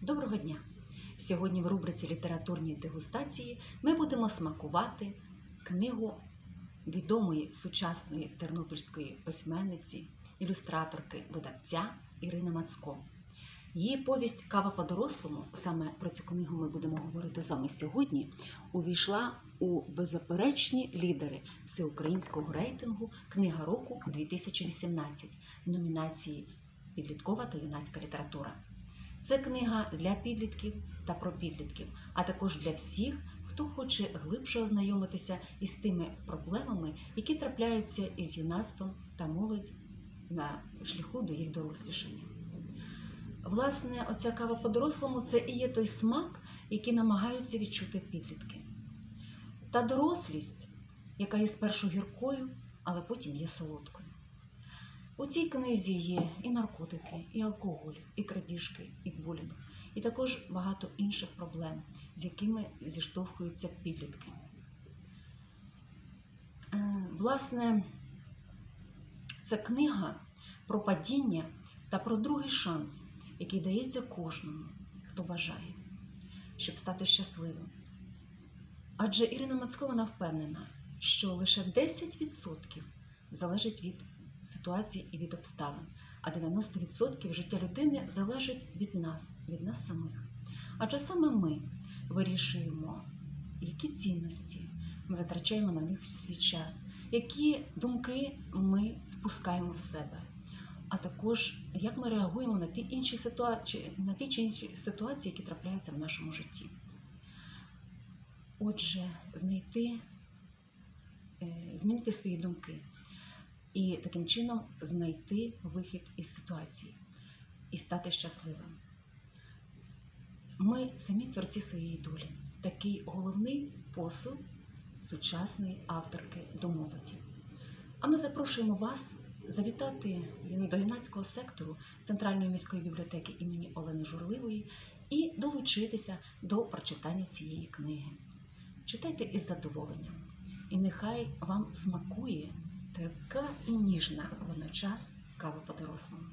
Доброго дня! Сьогодні в рубриці літературні дегустації ми будемо смакувати книгу відомої сучасної тернопільської письменниці, ілюстраторки, видавця Ірини Мацко. Її повість Кава по-дорослому, саме про цю книгу ми будемо говорити з вами сьогодні, увійшла у беззаперечні лідери всеукраїнського рейтингу Книга року 2018 номінації Підліткова та юнацька література. Це книга для підлітків та про підлітків, а також для всіх, хто хоче глибше ознайомитися із тими проблемами, які трапляються із юнацтвом та молодь на шляху до їх дорослішання. Власне, оця кава по-дорослому це і є той смак, який намагаються відчути підлітки. Та дорослість, яка є спершу гіркою, але потім є солодкою. У цій книзі є і наркотики, і алкоголь, і крадіжки, і булінг, і також багато інших проблем, з якими зіштовхуються підлітки. Е, Власне, це книга про падіння та про другий шанс, який дається кожному, хто бажає, щоб стати щасливим. Адже Ірина Мацькована впевнена, що лише 10% залежить від ситуації і від обставин, а 90% життя людини залежить від нас, від нас самих. Адже саме ми вирішуємо, які цінності ми витрачаємо на них свій час, які думки ми впускаємо в себе, а також як ми реагуємо на ті інші ситуації, на ті чи інші ситуації, які трапляються в нашому житті. Отже, знайти, е, змінити свої думки і таким чином знайти вихід із ситуації і стати щасливим. Ми самі творці своєї долі. Такий головний посил сучасної авторки до молоді. А ми запрошуємо вас завітати до юнацького сектору Центральної міської бібліотеки імені Олени Журливої і долучитися до прочитання цієї книги. Читайте із задоволенням, і нехай вам смакує така і ніжна водночас кава по-дорослому.